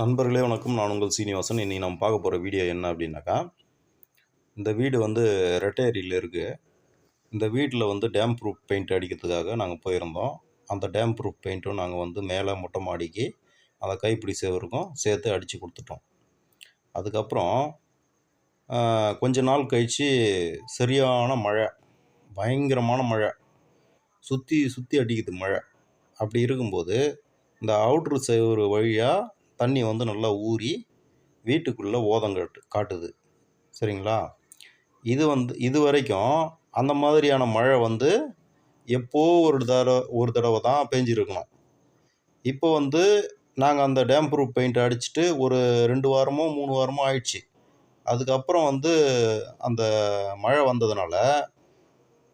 நண்பர்களே வணக்கம். நான் உங்கள் சீனிவாசன். இன்றைக்கி நம்ம பார்க்க போகிற வீடியோ என்ன அப்படின்னாக்கா இந்த வீடு வந்து ரெட்டேரியில் இருக்குது இந்த வீட்டில் வந்து டேம் ப்ரூஃப் பெயிண்ட் அடிக்கிறதுக்காக நாங்கள் போயிருந்தோம். அந்த டேம் ப்ரூஃப் பெயிண்ட்டும் நாங்கள் வந்து மேலே மொட்டை மாடிக்கு அந்த கைப்பிடி சேவருக்கும் சேர்த்து அடித்து கொடுத்துட்டோம். அதுக்கப்புறம் கொஞ்ச நாள் கழித்து சரியான மழை பயங்கரமான மழை. சுற்றி சுற்றி அடிக்குது மழை. அப்படி இருக்கும்போது இந்த அவுட்ரு சேவர் வழியாக தண்ணி வந்து நல்லா ஊறி வீட்டுக்குள்ளே ஓதங்கட்டு காட்டுது. சரிங்களா? இது வந்து இது வரைக்கும் அந்த மாதிரியான மழை வந்து எப்போ ஒரு தடவை ஒரு தடவை தான் பெஞ்சிருக்கணும். இப்போ வந்து நாங்கள் அந்த டேம் ப்ரூஃப் பெயிண்ட் அடிச்சுட்டு ஒரு ரெண்டு வாரமோ மூணு வாரமோ ஆயிடுச்சு. அதுக்கப்புறம் வந்து அந்த மழை வந்ததுனால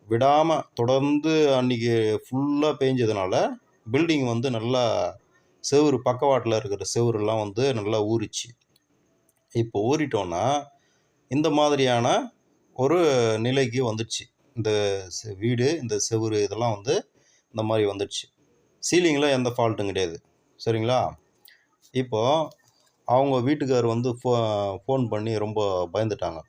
விடாமல் தொடர்ந்து அன்றைக்கி ஃபுல்லாக பேஞ்சதுனால பில்டிங் வந்து நல்லா செவுரு பக்கவாட்டில் இருக்கிற செவுருலாம் வந்து நல்லா ஊறிச்சு. இப்போ ஊறிட்டோன்னா இந்த மாதிரியான ஒரு நிலைக்கு வந்துடுச்சு. இந்த வீடு இந்த செவுரு இதெல்லாம் வந்து இந்த மாதிரி வந்துடுச்சு. சீலிங்கில் எந்த ஃபால்ட்டும் கிடையாது. சரிங்களா? இப்போது அவங்க வீட்டுக்கார் வந்து ஃபோ ஃபோன் பண்ணி ரொம்ப பயந்துட்டாங்க.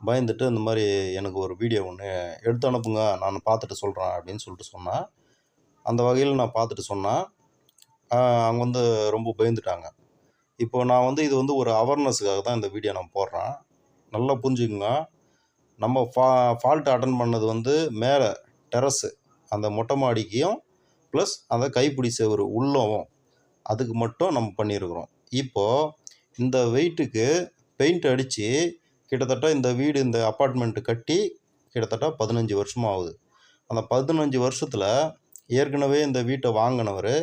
பயந்துட்டு இந்த மாதிரி எனக்கு ஒரு வீடியோ ஒன்று எடுத்து அனுப்புங்க நான் பார்த்துட்டு சொல்கிறேன் அப்படின்னு சொல்லிட்டு சொன்னேன் அந்த வகையில் நான் பார்த்துட்டு சொன்னேன் அவங்க வந்து ரொம்ப பயந்துட்டாங்க. இப்போ நான் வந்து இது வந்து ஒரு அவேர்னஸுக்காக தான் இந்த வீடியோ நான் போடுறேன். நல்லா புரிஞ்சுக்குங்க. நம்ம ஃபா ஃபால்ட் அட்டன் பண்ணது வந்து மேலே டெரஸு அந்த மொட்டை மாடிக்கையும் ப்ளஸ் அந்த கைப்பிடி செவரு உள்ளவும். அதுக்கு மட்டும் நம்ம பண்ணியிருக்கிறோம் இப்போது இந்த வெயிட்டுக்கு பெயிண்ட் அடித்து கிட்டத்தட்ட இந்த வீடு இந்த அப்பார்ட்மெண்ட்டு கட்டி கிட்டத்தட்ட பதினஞ்சு வருஷமாக ஆகுது அந்த பதினஞ்சு வருஷத்தில் ஏற்கனவே இந்த வீட்டை வாங்கினவர்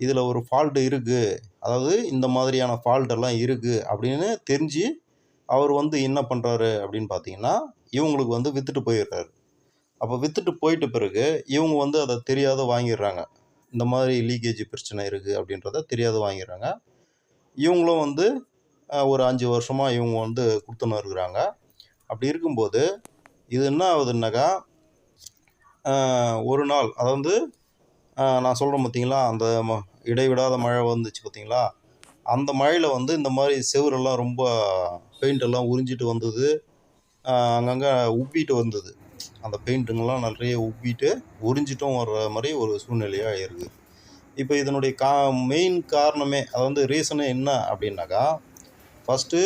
இதில் ஒரு ஃபால்ட்டு இருக்குது அதாவது இந்த மாதிரியான ஃபால்ட்டெல்லாம் இருக்குது அப்படின்னு தெரிஞ்சு அவர் வந்து என்ன பண்ணுறாரு அப்படின்னு பார்த்தீங்கன்னா இவங்களுக்கு வந்து விற்றுட்டு போயிடுறாரு. அப்போ விற்றுட்டு போயிட்ட பிறகு இவங்க வந்து அதை தெரியாத வாங்கிடுறாங்க. இந்த மாதிரி லீக்கேஜ் பிரச்சனை இருக்குது அப்படின்றத தெரியாத வாங்கிடுறாங்க. இவங்களும் வந்து ஒரு அஞ்சு வருஷமாக இவங்க வந்து கொடுத்துன்னு இருக்கிறாங்க. அப்படி இருக்கும்போது இது என்ன ஆகுதுன்னாக்கா ஒரு நாள் அதாவது நான் சொல்கிறேன் பார்த்தீங்களா அந்த ம- இடைவிடாத மழை வந்துச்சு பார்த்தீங்களா அந்த மழையில் வந்து இந்த மாதிரி செவரெல்லாம் ரொம்ப பெயிண்ட் எல்லாம் உறிஞ்சிட்டு வந்தது. அங்கங்கே உப்பிட்டு வந்தது. அந்த பெயிண்ட்டுங்கெல்லாம் நிறைய உப்பிட்டு உறிஞ்சிட்டும் வர்ற மாதிரி ஒரு சூழ்நிலையாக இருக்குது இப்போ இதனுடைய கா மெயின் காரணமே அதாவது ரீசனே என்ன அப்படின்னாக்கா ஃபஸ்ட்டு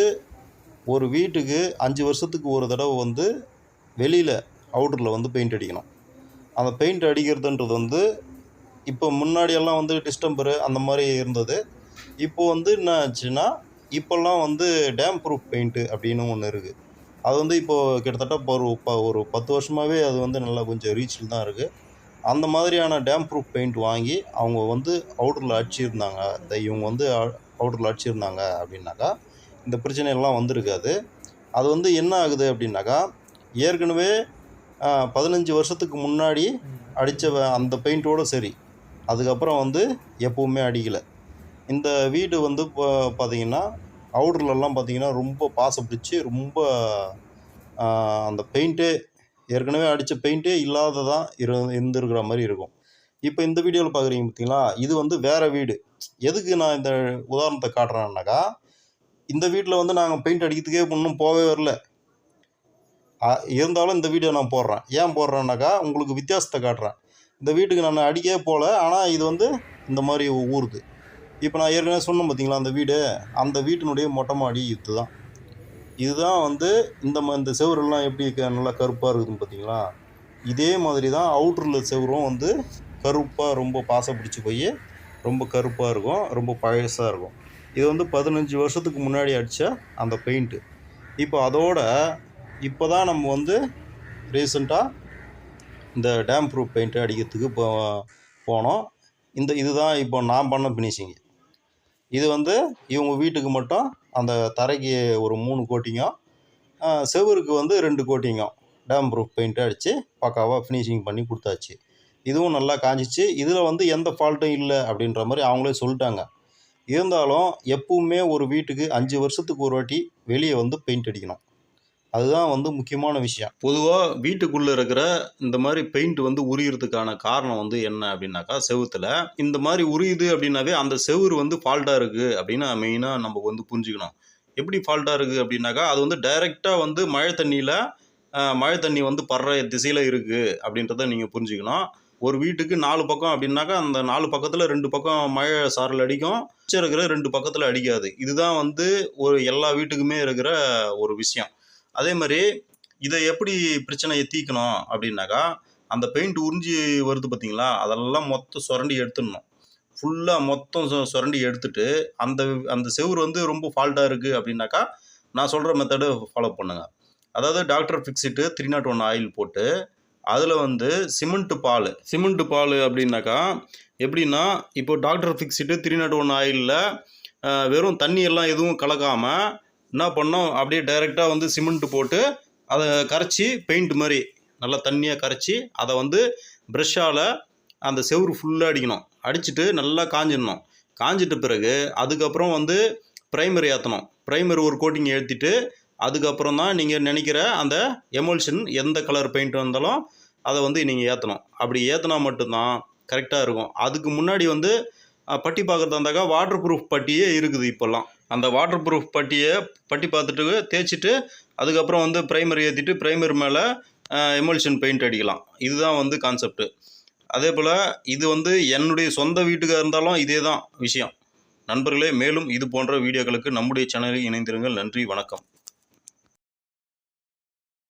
ஒரு வீட்டுக்கு அஞ்சு வருஷத்துக்கு ஒரு தடவை வந்து வெளியில் அவுட்டரில் வந்து பெயிண்ட் அடிக்கணும். அந்த பெயிண்ட் அடிக்கிறதுன்றது வந்து இப்போ முன்னாடியெல்லாம் வந்து டிஸ்டம்பரு அந்த மாதிரி இருந்தது. இப்போ வந்து என்ன ஆச்சுன்னா இப்போல்லாம் வந்து டேம் ப்ரூஃப் பெயிண்ட்டு அப்படின்னு ஒன்று இருக்குது அது வந்து இப்போது கிட்டத்தட்ட இப்போ ஒரு ப ஒரு பத்து வருஷமாகவே அது வந்து நல்லா கொஞ்சம் ரீச்சில் தான் இருக்குது அந்த மாதிரியான டேம் ப்ரூஃப் பெயிண்ட் வாங்கி அவங்க வந்து அவுட்டரில் அடிச்சிருந்தாங்க. இந்த இவங்க வந்து அவுட்டரில் அடிச்சிருந்தாங்க அப்படின்னாக்கா இந்த பிரச்சனையெல்லாம் வந்திருக்காது. அது வந்து என்ன ஆகுது அப்படின்னாக்கா ஏற்கனவே பதினஞ்சு வருஷத்துக்கு முன்னாடி அடித்த அந்த பெயிண்ட்டோடு சரி அதுக்கப்புறம் வந்து எப்பவுமே அடிக்கலை. இந்த வீடு வந்து இப்போ பார்த்தீங்கன்னா அவுட்ருலலாம் பார்த்தீங்கன்னா ரொம்ப பாசை பிடிச்சி ரொம்ப அந்த பெயிண்ட்டே ஏற்கனவே அடித்த பெயிண்ட்டே இல்லாததான் இரு இருந்திருக்கிற மாதிரி இருக்கும். இப்போ இந்த வீடியோவில் பார்க்குறீங்க பார்த்தீங்களா இது வந்து வேறு வீடு. எதுக்கு நான் இந்த உதாரணத்தை காட்டுறேன்னாக்கா இந்த வீட்டில் வந்து நாங்கள் பெயிண்ட் அடிக்கிறதுக்கே இன்னும் போகவே வரல. இருந்தாலும் இந்த வீடியோ நான் போடுறேன். ஏன் போடுறேன்னாக்கா உங்களுக்கு வித்தியாசத்தை காட்டுறேன். இந்த வீட்டுக்கு நான் அடிக்கவே போகல. ஆனால் இது வந்து இந்த மாதிரி ஊறுது இப்போ நான் ஏற்கனவே சொன்னேன் பார்த்தீங்களா அந்த வீடு அந்த வீட்டினுடைய மொட்டை மாடி இதுதான். இதுதான் வந்து இந்த ம இந்த செவரெல்லாம் எப்படி நல்லா கருப்பாக இருக்குதுன்னு பார்த்தீங்களா இதே மாதிரி தான் அவுட்டரில் செவரும் வந்து கருப்பாக ரொம்ப பாசம் பிடிச்சி போய் ரொம்ப கருப்பாக இருக்கும் ரொம்ப பழசாக இருக்கும். இது வந்து பதினஞ்சு வருஷத்துக்கு முன்னாடி அடித்த அந்த பெயிண்ட்டு இப்போ அதோட இப்போ தான் நம்ம வந்து ரீசெண்டாக இந்த டேம் ப்ரூஃப் பெயிண்ட் அடிக்கிறதுக்கு போ போனோம். இந்த இதுதான் இப்போ நான் பண்ண ஃபினிஷிங்கு இது வந்து இவங்க வீட்டுக்கு மட்டும் அந்த தரைக்கு ஒரு மூணு கோட்டிங்கும் செவருக்கு வந்து ரெண்டு கோட்டிங்கும் டேம் ப்ரூஃப் பெயிண்ட்டு அடித்து பக்காவாக ஃபினிஷிங் பண்ணி கொடுத்தாச்சு. இதுவும் நல்லா காஞ்சிச்சு. இதில் வந்து எந்த ஃபால்ட்டும் இல்லை அப்படின்ற மாதிரி அவங்களே சொல்லிட்டாங்க. இருந்தாலும் எப்பவுமே ஒரு வீட்டுக்கு அஞ்சு வருஷத்துக்கு ஒரு வாட்டி வெளியே வந்து பெயிண்ட் அடிக்கணும். அதுதான் வந்து முக்கியமான விஷயம். பொதுவாக வீட்டுக்குள்ளே இருக்கிற இந்த மாதிரி பெயிண்ட் வந்து உரியறதுக்கான காரணம் வந்து என்ன அப்படின்னாக்கா செவுத்துல இந்த மாதிரி உரியுது அப்படின்னாவே அந்த செவுரு வந்து ஃபால்ட்டாக இருக்குது அப்படின்னு மெயினாக நம்ம வந்து புரிஞ்சுக்கணும். எப்படி ஃபால்ட்டாக இருக்குது அப்படின்னாக்கா அது வந்து டைரெக்டாக வந்து மழை தண்ணியில் மழை தண்ணி வந்து படுற திசையில் இருக்குது அப்படின்றத நீங்கள் புரிஞ்சுக்கணும். ஒரு வீட்டுக்கு நாலு பக்கம் அப்படின்னாக்கா அந்த நாலு பக்கத்தில் ரெண்டு பக்கம் மழை சாரல் அடிக்கும். மிச்சம் இருக்கிற ரெண்டு பக்கத்தில் அடிக்காது. இதுதான் வந்து ஒரு எல்லா வீட்டுக்குமே இருக்கிற ஒரு விஷயம். அதே மாதிரி இதை எப்படி பிரச்சனையை தீர்க்கணும் அப்படின்னாக்கா அந்த பெயிண்ட் உறிஞ்சி வருது பார்த்தீங்களா? அதெல்லாம் மொத்தம் சுரண்டி எடுத்துடணும். ஃபுல்லாக மொத்தம் சு- சுரண்டி எடுத்துட்டு அந்த அந்த செவுரு வந்து ரொம்ப ஃபால்ட்டாக இருக்குது அப்படின்னாக்கா நான் சொல்கிற மெத்தடு ஃபாலோ பண்ணுங்கள் அதாவது doctor Fixit three naught one oil போட்டு அதில் வந்து சிமெண்ட்டு பால். சிமெண்ட்டு பால் அப்படின்னாக்கா எப்படின்னா இப்போ doctor Fixit three naught one ஆயிலில் வெறும் தண்ணி எல்லாம் எதுவும் கலக்காமல் என்ன பண்ணோம்? அப்படியே டைரெக்டாக வந்து சிமெண்ட் போட்டு அதை கரைச்சி பெயிண்ட் மாதிரி நல்லா தண்ணியாக கரைச்சி அதை வந்து ப்ரெஷ்ஷால் அந்த செவுரு ஃபுல்லாக அடிக்கணும். அடிச்சுட்டு நல்லா காஞ்சிடணும். காஞ்சிட்ட பிறகு அதுக்கப்புறம் வந்து ப்ரைமரி ஏற்றணும் ப்ரைமரி ஒரு கோட்டிங் ஏற்றிட்டு அதுக்கப்புறம் தான் நீங்கள் நினைக்கிற அந்த எமோல்ஷன் எந்த கலர் பெயிண்ட் வந்தாலும் அதை வந்து நீங்கள் ஏற்றணும் அப்படி ஏற்றினா மட்டும்தான் கரெக்டாக இருக்கும். அதுக்கு முன்னாடி வந்து பட்டி பார்க்குறதா இருந்தாக்கா வாட்டர் ப்ரூஃப் பட்டியே இருக்குது இப்போல்லாம். அந்த வாட்டர் ப்ரூஃப் பட்டியை பட்டி பார்த்துட்டு தேய்ச்சிட்டு அதுக்கப்புறம் வந்து ப்ரைமர் ஏற்றிட்டு ப்ரைமர் மேலே எமல்ஷன் பெயிண்ட் அடிக்கலாம். இதுதான் வந்து கான்செப்ட்டு அதே போல் இது வந்து என்னுடைய சொந்த வீட்டுக்காக இருந்தாலும் இதே தான் விஷயம். நண்பர்களே மேலும் இது போன்ற வீடியோக்களுக்கு நம்முடைய சேனலில் இணைந்திருங்கள். நன்றி வணக்கம்.